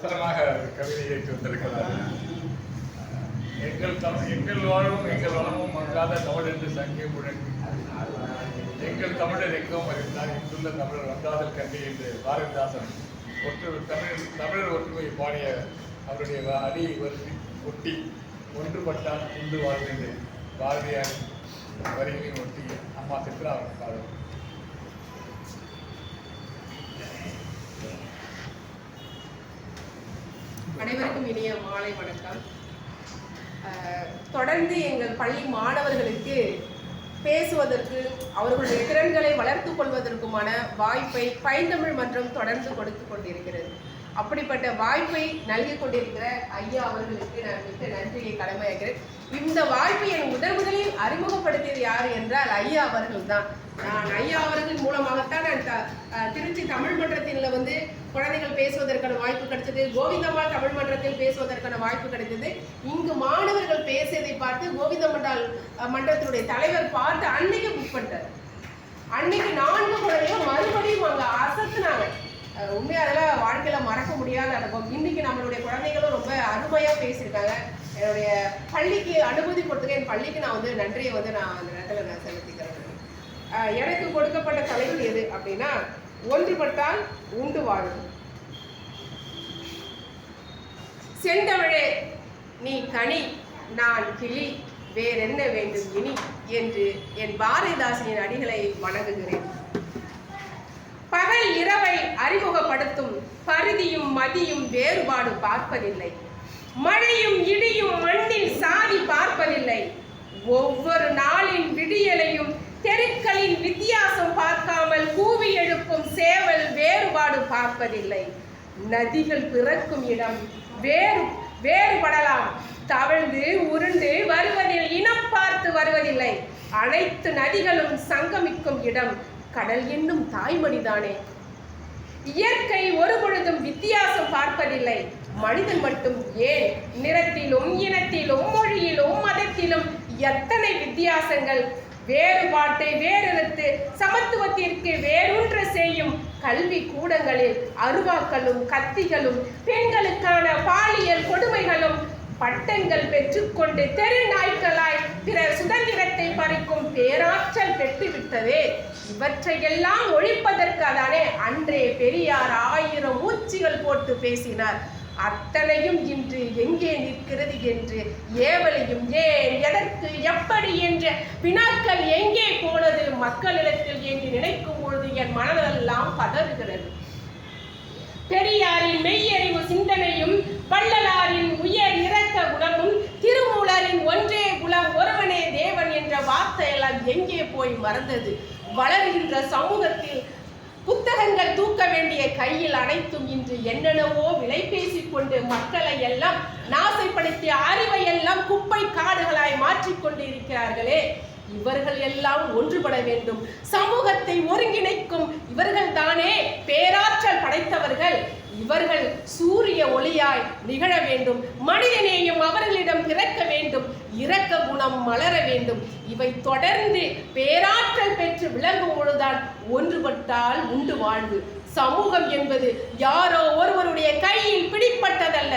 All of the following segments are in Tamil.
அவசரமாக கவிதை ஏற்றி வந்திருக்கிறார். எங்கள் தமிழ் எங்கள் வாழும் எங்கள் வளமும் மங்காத தமிழ் என்று சங்கே முழங்கி எங்கள் தமிழர் எங்கும் அறிந்தார் இங்குள்ள தமிழர் வந்தாதல் கண்டி என்று பாரதிதாசன் ஒற்று தமிழ் தமிழர் ஒற்றுமை பாடிய அவருடைய வ- வருத்தி ஒட்டி ஒன்றுபட்டால் உண்டு வாழ்ந்து பாரதியார் வரிகளையும் ஒட்டி அம்மா சித்ரா அவர்கள் பாடுவார். அனைவருக்கும் இனிய மாலை வணக்கம். தொடர்ந்து எங்கள் பள்ளி மாணவர்களுக்கு பேசுவதற்கு அவர்களுடைய திறன்களை வளர்த்துக் கொள்வதற்குமான வாய்ப்பை பைந்தமிழ் மன்றம் தொடர்ந்து கொடுத்து கொண்டிருக்கிறது. அப்படிப்பட்ட வாய்ப்பை நல்கி கொண்டிருக்கிற ஐயா அவர்களுக்கு நான் மிக்க நன்றியை கடமையாகிறேன் இந்த வாய்ப்பை என் முதல் முதலில் அறிமுகப்படுத்தியது யார் என்றால் ஐயா அவர்கள் தான். நான் ஐயா அவர்கள் மூலமாகத்தான் நான் த- அஹ், திருச்சி தமிழ் மன்றத்தில் வந்து குழந்தைகள் பேசுவதற்கான வாய்ப்பு கிடைச்சது. கோவிந்தம்மாள் தமிழ் மன்றத்தில் பேசுவதற்கான வாய்ப்பு கிடைத்தது. இங்கு மாணவர்கள் பேசியதை பார்த்து கோவிந்தமண்டால் மன்றத்தினுடைய தலைவர் பார்த்து அன்னைக்கு புக் பண்ணிட்டார். அன்னைக்கு நான்கு குழந்தைகள் மறுபடியும் அங்க அசத்துனாங்க. உண்மையாக உண்மையா அதெல்லாம் வாழ்க்கையில மறக்க முடியாத அனுபவம். இன்னைக்கு நம்மளுடைய குழந்தைகளும் ரொம்ப அருமையா பேசியிருக்காங்க. என்னுடைய பள்ளிக்கு அனுமதி கொடுத்துக்க என் பள்ளிக்கு நான் வந்து நன்றியை வந்து நான் அந்த நேரத்தில் நான் செலுத்திக்கிறேன். எனக்கு கொடுக்கப்பட்ட தலைப்பு எது அப்படின்னா ஒன்றுபட்டால் உண்டு வாழும். செந்தமிழே நீ கனி நான் கிளி வேறென்ன வேண்டும் இனி என்று என் பாரதிதாசனின் அடிகளை வணங்குகிறேன். பகல் இரவை அறிமுகப்படுத்தும் பருதியும் மதியும் வேறுபாடு பார்ப்பதில்லை. மழையும் இடியும் மண்ணில் சாதி பார்ப்பதில்லை. ஒவ்வொரு நாளின் விடியலையும் தெருக்களின் வித்தியாசம் பார்க்காமல் கூவி எழுப்பும் சேவல் வேறுபாடு பார்ப்பதில்லை. நதிகள் பிறக்கும் இடம் வேறு வேறுபடலாம். தவழ்ந்து உருண்டு வருவதில் இனம் பார்த்து வருவதில்லை. அனைத்து நதிகளும் சங்கமிக்கும் இடம் கடல் என்னும் தாய்மொழிதானே. இயற்கை ஒரு பொழுதும் வித்தியாசம் பார்ப்பதில்லை. மனிதன் மட்டும் ஏன் நிறத்திலும் இனத்திலும் மொழியிலும் மதத்திலும் எத்தனை வித்தியாசங்கள்? வேறுபாட்டை வேறெழுத்து சமத்துவத்திற்கு வேரூன்ற செய்யும் கல்வி கூடங்களில் அருவாக்களும் கத்திகளும் பெண்களுக்கான பாலியல் கொடுமைகளும் பட்டங்கள் பெற்றுக்கொண்டு தெரு நாய்களாய் பிறர் சுதந்திரத்தை பறிக்கும் பேராற்றல் பெற்றுவிட்டதே. இவற்றையெல்லாம் ஒழிப்பதற்காதானே அன்றே பெரியார் ஆயிரம் மூச்சுகள் போட்டு பேசினார். அத்தனையும் இன்று எங்கே நிற்கிறது என்று ஏவலையும் ஏன் எதற்கு எப்படி? என்ற வினாக்கள் எங்கே போனது? மக்களிடத்தில் என்று நினைக்கும் பொழுது என் மனதெல்லாம் பதறுகிறது. பெரியாரின் மெய்யறிவு சிந்தனையும் வள்ளலாரின் உயர் இறக்க குணமும் திருமூலரின் ஒன்றே குலம் ஒருவனே தேவன் என்ற வார்த்தையெல்லாம் எங்கே போய் மறந்தது? வளர்கின்ற சமூகத்தில் புத்தகங்கள் தூக்க வேண்டிய கையில் அனைத்தும் இன்று என்னென்னவோ விலை பேசிக் கொண்டு மக்களை எல்லாம் நாசைப்படுத்திய அறிவை எல்லாம் குப்பை காடுகளாய் மாற்றிக்கொண்டு இருக்கிறார்களே இவர்கள் எல்லாம் ஒன்றுபட வேண்டும். சமூகத்தை ஒருங்கிணைக்கும் இவர்கள் தானே பேராற்றல் படைத்தவர்கள். இவர்கள் சூரிய ஒளியாய் நிகழ வேண்டும். மனிதநேயம் அவர்களிடம் பிறக்க வேண்டும். இரக்க குணம் மலர வேண்டும். இவை தொடர்ந்து பேராற்றல் பெற்று விளங்கும் பொழுதுதான் ஒன்றுபட்டால் உண்டு வாழ்வு. சமூகம் என்பது யாரோ ஒருவருடைய கையில் பிடிப்பட்டதல்ல.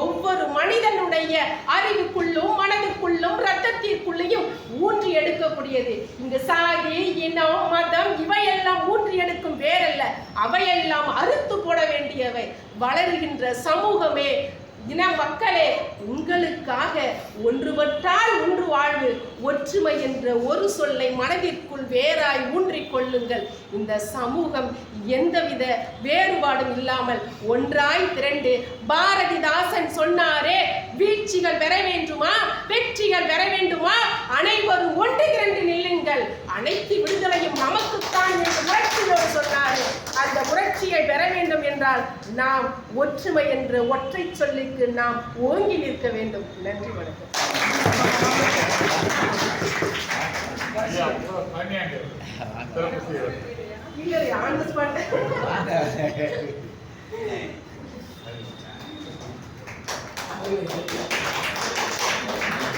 ஒவ்வொரு மனிதனுடைய அறிவுக்குள்ளும் மனதுக்குள்ளும் ரத்தத்திற்குள்ளேயும் ஊன்றி எடுக்கக்கூடியது. இங்கு சாதி இனம் மதம் இவையெல்லாம் ஊன்றி எடுக்கும் வேறல்ல. அவையெல்லாம் அறுத்து போட வேண்டியவை. வளர்கின்ற சமூகமே இன மக்களே உங்களுக்காக ஒன்றுபட்டால் ஒன்று வாழ்வு ஒற்றுமை என்ற ஒரு சொல்லை மனதிற்குள் வேறாய் ஊன்றிக் கொள்ளுங்கள். இந்த சமூகம் எந்தவித வேறுபாடும் இல்லாமல் ஒன்றாய் திரண்டு பாரதிதாசன் சொன்னாரே வீழ்ச்சிகள் பெற வேண்டுமா வெற்றிகள் பெற வேண்டுமா? அனைவரும் ஒன்று திரண்டு நில்லுங்கள். அனைத்து விடுதலையும் நமக்குத்தான் என்று அந்த புரட்சியை பெற வேண்டும் என்றால் நாம் ஒற்றுமை என்ற ஒற்றை சொல்லுக்கு நாம் ஓங்கி நிற்க வேண்டும் நன்றி வணக்கம் Thank you.